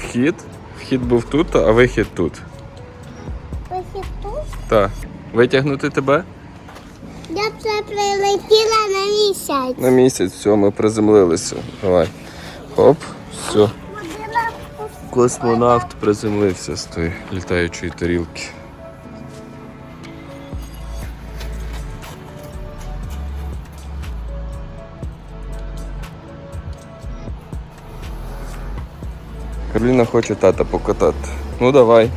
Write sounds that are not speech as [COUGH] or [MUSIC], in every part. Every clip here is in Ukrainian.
Вхід. Вхід був тут, а вихід тут. Вихід тут? Так. Витягнути тебе? Я б це прилетіла на місяць. На місяць, все, ми приземлилися. Давай. Хоп, все. Космонавт приземлився з тої літаючої тарілки. Кароліна хоче тата покатати. Ну давай.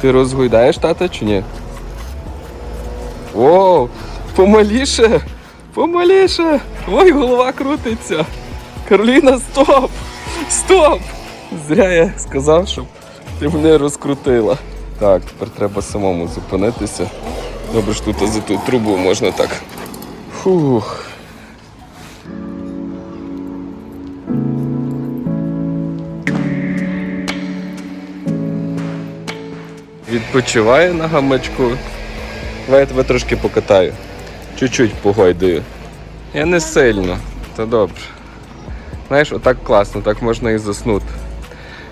Ти розгойдаєш тата чи ні? Воу! Помаліше! Помаліше! Ой, голова крутиться! Кароліна, стоп! Стоп! Зря я сказав, щоб ти мене розкрутила. Так, тепер треба самому зупинитися. Добре ж тут за ту трубу можна так. Фух. Відпочиває на гамачку. Давай я тебе трошки покатаю. Чуть-чуть погойдую. Я не сильно, то добре. Знаєш, отак класно, так можна і заснути.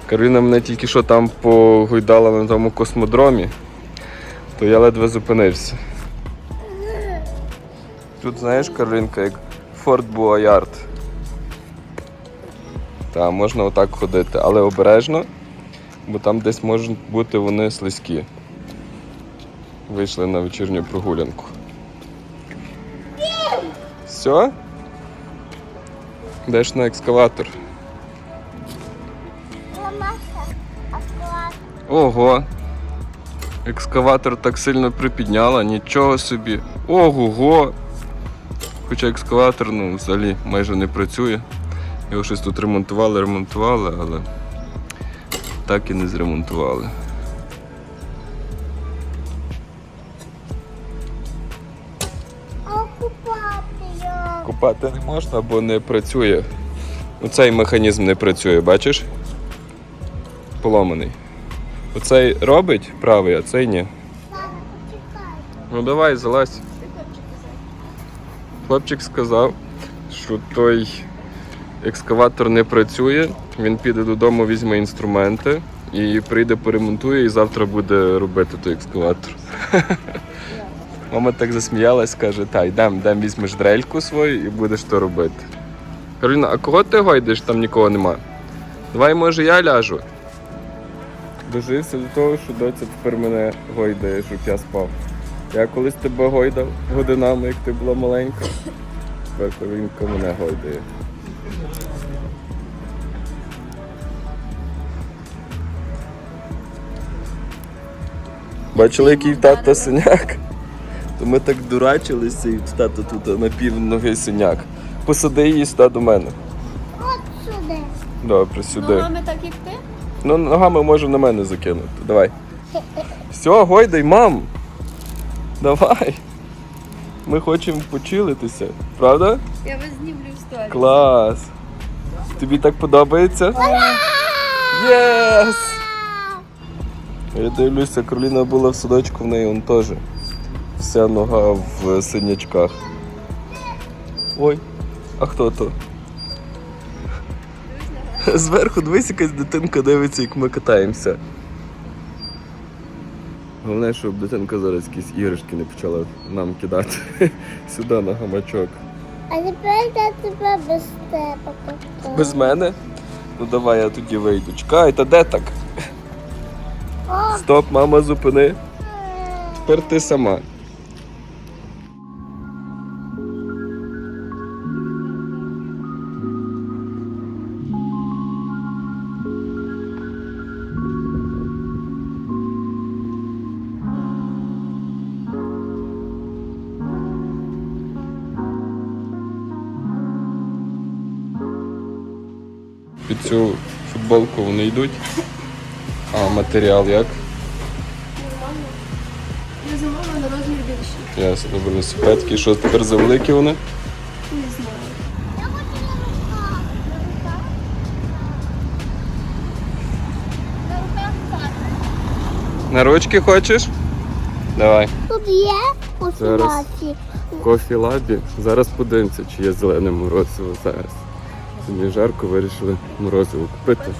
Кароліна мене тільки що там погойдала на тому космодромі, то я ледве зупинився. Тут, знаєш, Каролінка, як Форт Буаярд. Так, можна отак ходити, але обережно, бо там десь можуть бути вони слизькі. Вийшли на вечірню прогулянку. Все? Йдеш на екскаватор. Ого. Екскаватор так сильно припідняла, нічого собі. Ого-го. Хоча екскаватор ну, взагалі майже не працює. Його щось тут ремонтували, ремонтували, але так і не зремонтували. Купати. Купати не можна, бо не працює. Ну, Цей механізм не працює, бачиш? Поломаний. Оцей робить правий, а цей ні. Ну давай, залазь. Хлопчик сказав, що той екскаватор не працює. Він піде додому, візьме інструменти і прийде, поремонтує, і завтра буде робити той екскаватор. [LAUGHS] Мама так засміялась, каже, та йдем, йдем, візьмеш дрельку свою і будеш то робити. Кароліна, а кого ти гойдеш, там нікого нема? Давай, може, я ляжу. Дожився до того, що доця тепер мене гойдає, щоб я спав. Я колись тебе гойдав годинами, як ти була маленька. Тепер Каролінка мене гойдає. Бачили, який в тата синяк? То ми так дурачилися, і в тата тут на пів ноги синяк. Посади її сюди до мене. От сюди. Добре, сюди. Ногами так як ти? Ну, ногами можу на мене закинути. Давай. Все, гойдай, мам. Давай. Ми хочемо почилитися, правда? Я вас знімлю в сторі. Клас. Тобі так подобається? Єс! Я дивлюся, Кароліна була в садочку, в неї он теж. Вся нога в синячках. Ой, а хто то? Зверху дивись, якась дитинка дивиться, як ми катаємося. Головне, щоб дитинка зараз якісь іграшки не почала нам кидати сюди на гамачок. А тепер я тебе без тебе покажу. Без мене? Ну давай я тоді вийду. Чекай, та де так? Стоп, мама, зупини. Тепер ти сама. Під цю футболку вони йдуть. А матеріал як? Я замовила на розмір більший. Ясно, велосипедки. Що тепер за великі вони? Не знаю. Я хочу на. Ручки хочеш? Давай. Тут є Зараз. посилаці. В кофі лабі. Зараз подивимося, чи є зелене морозиво зараз. Сьогодні жарко вирішили морозиво купити.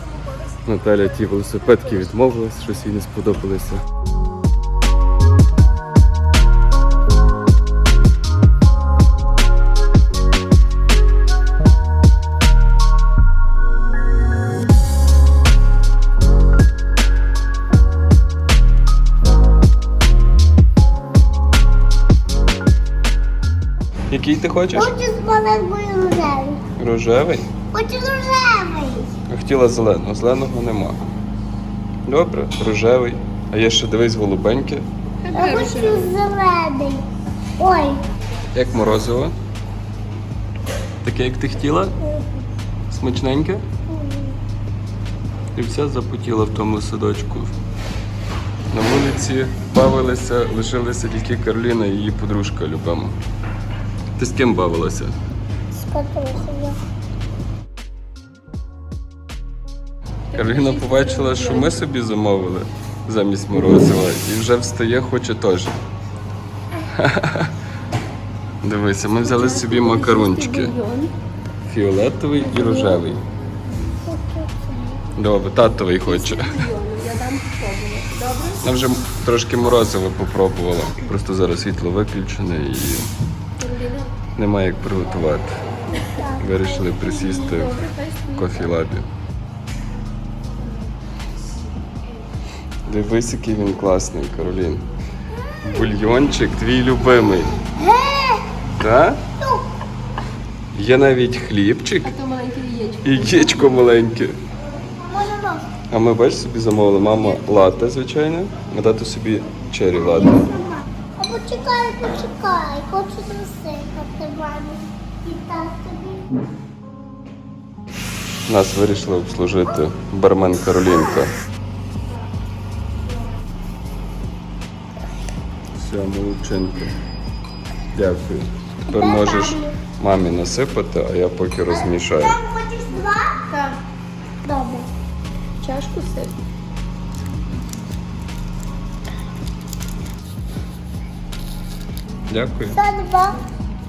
Наталя ті велосипедки відмовилась, щось їй не сподобалося. Який ти хочеш? Хочу з рожевий. Рожевий? Хочу рожевий. Хотіла зеленого, зеленого нема. Добре, рожевий. А є ще дивись голубеньке. Я хочу зелений. Ой. Як морозиво. Таке, як ти хотіла? Смачненьке? І вся запотіла в тому садочку. На вулиці бавилися, лишилися тільки Кароліна і її подружка любима. Ти з ким бавилася? З катрусею. Кароліна побачила, що ми собі замовили замість морозива і вже встає, хоче теж. [LAUGHS] Дивися, ми взяли собі макарунчики. Фіолетовий і рожевий. Добре, татовий хоче. Вона вже трошки морозиво попробувала. Просто зараз світло виключене і немає як приготувати. Вирішили присісти в хай Дивись, який він класний, Каролін. Бульйончик твій любимий. Так? Є навіть хлібчик і яєчко маленьке. А ми бачиш собі замовили мама лате, звичайно, а тато собі чері лате. Сама. А почекай, почекай. Хочу засипати мамі. І так тобі. Нас вирішила обслужити бармен Каролінка. Все, молодчинка. Дякую. Тепер можеш мамі насипати, а я поки розмішаю. Там хочеш два? Так. Добре. Чашку сип. Дякую. Це два.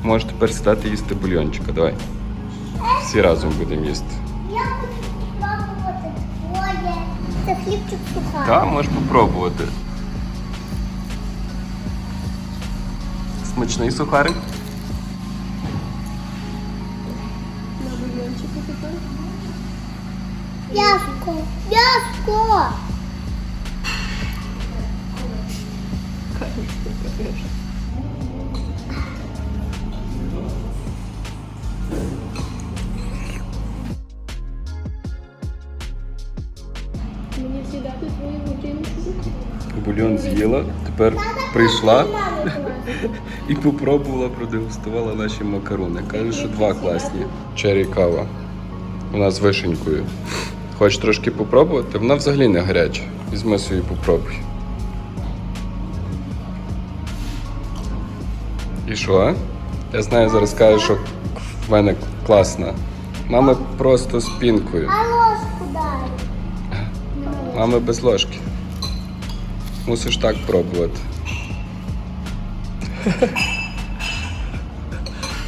Можеш тепер сідати їсти бульйончика. Давай. Всі разом будемо їсти. Я хочу спробувати твоє. Це хлібчик сухарик. Так, можеш попробувати. Смачний сухарик. На бульйончику тепер. М'яско. М'яско. Мені всі дати твою бульйончику? Бульйон з'їла, тепер прийшла і попробувала, продегустувала наші макарони. Каже, що два класні. Чері кава. Вона з вишенькою. Хочеш трошки попробувати? Вона взагалі не гаряча. Візьми собі попробуй. І що? Я знаю, зараз кажеш, що в мене класна. Мама просто з пінкою. А ложку дай. Мами без ложки. Мусиш так пробувати.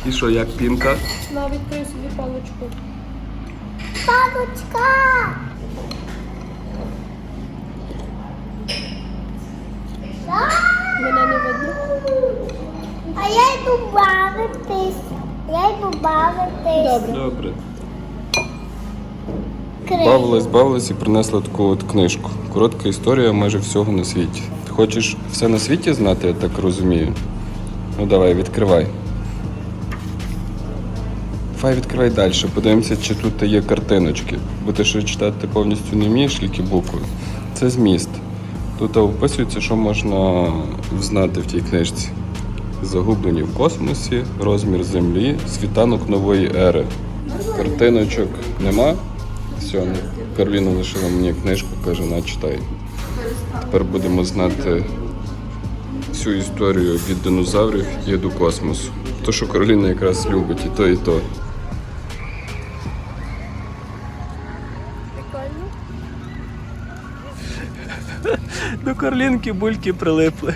І що, як пінка? На, відкрий собі паличку. Папочка. А, Мене не видно. А я йду бавитись. Я йду бавитись. Добре. Добре. Крию. Бавилась, бавилась і принесла таку от книжку. Коротка історія майже всього на світі. Ти хочеш все на світі знати, я так розумію. Ну давай, відкривай. Давай відкривай далі. Подивимося, чи тут є картиночки. Бо ти що читати повністю не вмієш, тільки букви. Це зміст. Тут описується, що можна знати в тій книжці. Загублені в космосі, розмір Землі, світанок нової ери. Картиночок нема, Все, Кароліна лишила мені книжку, каже, на читай. Тепер будемо знати всю історію від динозаврів і до космосу. То, що Кароліна якраз любить і то, і то. До Карлінки бульки прилипли.